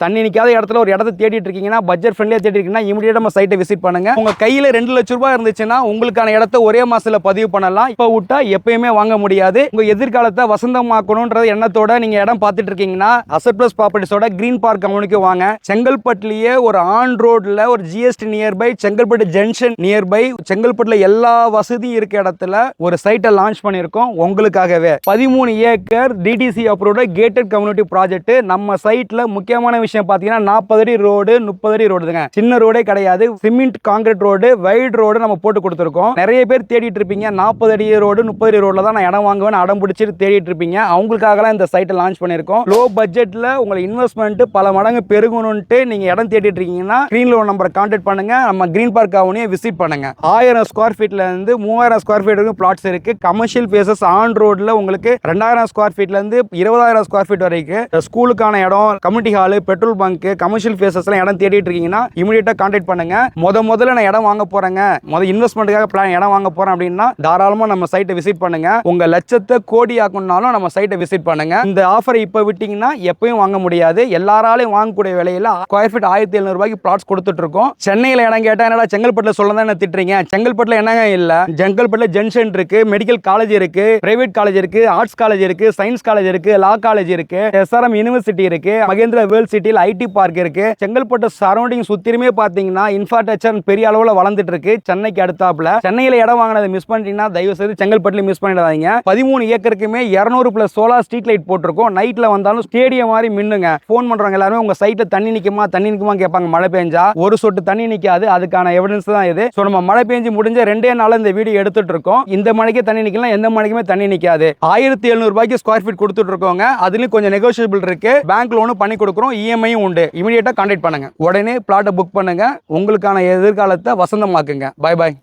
தண்ணி நிற்காத இடத்துல ஒரு இடத்த தேடிட்டு இருக்கீங்கன்னா பட்ஜெட் ஃப்ரெண்ட்லியாக தேடி இருக்கீங்கன்னா இமீடியட் நம்ம சைட்டை விசிட் பண்ணுங்க. உங்க கையில் ரெண்டு லட்ச ரூபாய் இருந்துச்சுன்னா உங்களுக்கான இடத்த ஒரே மாசத்துல பதிவு பண்ணலாம். இப்போ விட்டா எப்பயுமே வாங்க முடியாது. உங்க எதிர்காலத்தை வசந்தமாக்கணும்ன்றது எண்ணத்தோட நீங்க இடம் பார்த்துட்டு இருக்கீங்கன்னா அசட் பிளஸ் ப்ராப்பர்ட்டிஸோட கிரீன் பார்க் கம்பெனிக்கு வாங்க. செங்கல்பட்டுலயே ஒரு ஆன் ரோட்ல ஒரு GST nearby Chengalpattu junction nearby செங்கல்பட்டுல எல்லா வசதியும் இருக்க இடத்துல ஒரு சைட்டை லான்ச் பண்ணியிருக்கோம். உங்களுக்காகவே. பதிமூணு acre DTC approved gated community project நம்ம சைட்ல முக்கியமான விஷயம் பார்த்தீங்கன்னா நாற்பது அடி ரோடு முப்பது அடி ரோடுங்க சின்ன ரோடே கிடையாது. Cement concrete road wide road நம்ம போட்டு கொடுத்துருக்கோம். நிறைய பேர் தேடிட்டு இருப்பீங்க. நாற்பது அடி ரோடு முப்பது அடி ரோட்ல தான் நான் இடம் வாங்குவேன் அடம் பிடிச்சிட்டு தேடிட்டு இருப்பீங்க. அவங்களுக்காகலாம் இந்த சைட்டை லான்ச் பண்ணியிருக்கோம். லோ பட்ஜெட்ல உங்களை இன்வெஸ்ட்மெண்ட் பல மடங்கு பெருகணும்ட்டு நீங்க இடம் தேடிட்டு இருக்கீங்கன்னா க்ரீன் லோன் நம்பரை கான்டாக்ட் பண்ணுங்க. நம்ம கிரீன் பார்க் அவனையே விசிட் பண்ணுங்க. ஆயிரம் ஸ்கொயர் ஃபீட்ல இருந்து மூவாயிரம் ஸ்கொயர் ஃபீட் வரைக்கும் பிளாட்ஸ் இருக்கு. கமர்ஷியல் பேசஸ் ஆன் ரோட்ல உங்களுக்கு ரெண்டாயிரம் ஸ்கொயர் ஃபீட்ல இருந்து இருபதாயிரம் ஸ்கொயர் ஃபீட் வரைக்கும். ஸ்கூலுக்கான இடம் community hall petrol bunk commercial ஃபேஸஸ்லாம் இடம் தேடிட்டு இருக்கீங்கன்னா இமீடியட்டா கான்டாக்ட் பண்ணுங்க. முத முதல்ல நான் இடம் வாங்க போறேங்க. முத இன்வெஸ்ட்மெண்ட்டுக்காக பிளான் இடம் வாங்க போறேன் அப்படின்னா தாராளமா நம்ம சைட்டை விசிட் பண்ணுங்க. உங்க லட்சத்தை கோடி ஆக்கணும்னாலும் நம்ம சைட்டை விசிட் பண்ணுங்க. இந்த ஆஃபரை இப்போ விட்டீங்கன்னா எப்பயும் வாங்க முடியாது. எல்லாராலையும் வாங்கக்கூடிய விலையில ஸ்கொயர் ஃபீட் ஆயிரத்தி எழுநூறு ரூபாய்க்கு பிளாட்ஸ் கொடுத்துட்டு இருக்கோம் சென்னையில இடம் கேட்டா என்னடா செங்கல்பட்டுல சொல்ல தான் என்ன திட்டுறீங்க? செங்கல்பட்டுல என்னங்க இல்ல? செங்கல்பட்டுல ஜங்ஷன் இருக்கு மெடிக்கல் காலேஜ் இருக்கு பிரைவேட் காலேஜ் இருக்கு ஆர்ட்ஸ் காலேஜ் இருக்கு சயின்ஸ் காலேஜ் இருக்கு லா காலேஜ் இருக்கு எஸ்ஆர்எம் யூனிவர்சிட்டி இருக்கு மகேந்திரா வேர்ல்ட் சிட்டியில் ஐடி பார்க் இருக்கு. செங்கல்பட்டு சரௌண்டிங் சுத்திலுமே பாத்தீங்கன்னா இன்ஃப்ராஸ்ட்ரக்சர் பெரிய அளவுல வளர்ந்துட்டு இருக்கு. சென்னைக்கு அடுத்தாப்புல. சென்னையில இடம் வாங்கினதை மிஸ் பண்ணிட்டீங்கன்னா தயவு செய்து செங்கல்பட்டுல மிஸ் பண்ணிடாதீங்க. பதிமூணு ஏக்கருக்குமே இரநூறு பிளஸ் சோலார் ஸ்ட்ரீட் லைட் போட்டிருக்கோம். நைட்ல வந்தாலும் ஸ்டேடியம் மாதிரி மின்னுங்க. ஃபோன் பண்றவங்க எல்லாருமே உங்க சைட்ல தண்ணி நிக்குமா தண்ணி நிக்குமா கேட்பாங்க. மழை பெஞ்சா ஒரு சொட்டு தண்ணி நிக்காது. அதுக்கான எவிடன்ஸ் தான் இது. ஸோ நம்ம மழை பெஞ்சு முடிஞ்ச ரெண்டே நாள் இந்த வீடியோ எடுத்துட்டு இருக்கோம். இந்த மழைக்கே தண்ணி நிக்கலாம் எந்த மழைக்குமே தண்ணி நிக்காது. ஆயிரத்தி எழுநூறு ரூபாய்க்கு ஸ்கொயர் ஃபீட் கொடுத்துட்டு இருக்கோங்க. அதுலயும் கொஞ்சம் நெகோசியபிள் இருக்கு. பேங்க் லோனும் பண்ணி கொடுக்குறோம். இஎம்ஐயும் உண்டு. இமீடியட்டா கான்டாக்ட் பண்ணுங்க. உடனே பிளாட்டை புக் பண்ணுங்க. உங்களுக்கான எதிர்காலத்தை வசந்தமாக்குங்க. Bye bye